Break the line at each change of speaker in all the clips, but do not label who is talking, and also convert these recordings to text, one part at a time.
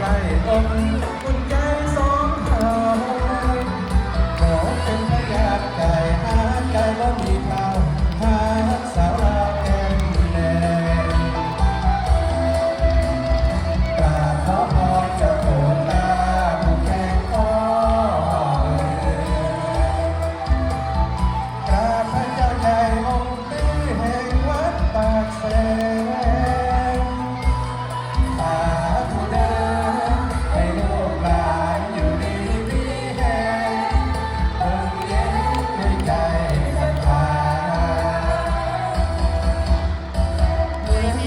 ใกล้องคุณยายสองเขาขอเป็นพยาไก่หาไก่บ่มีเผาหาสาวลาแก้มแดงกราขอพรจ้าโตตาผู้แข็งข้อกาบพระเจ้าใหญ่องค์นี้หงวัดปากเส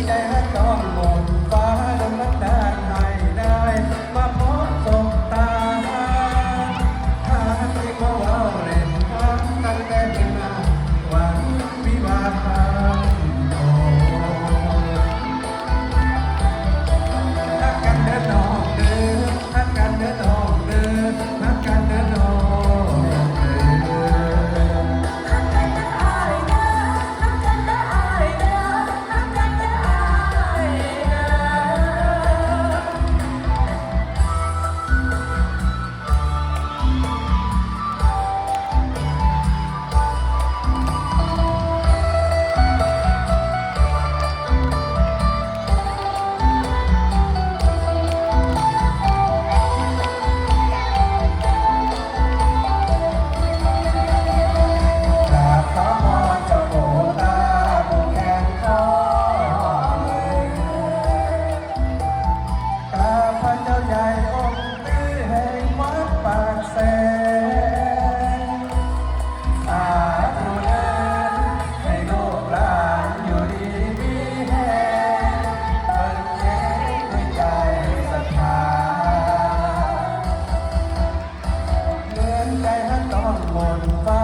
감사합니다. มนต์ฟ้า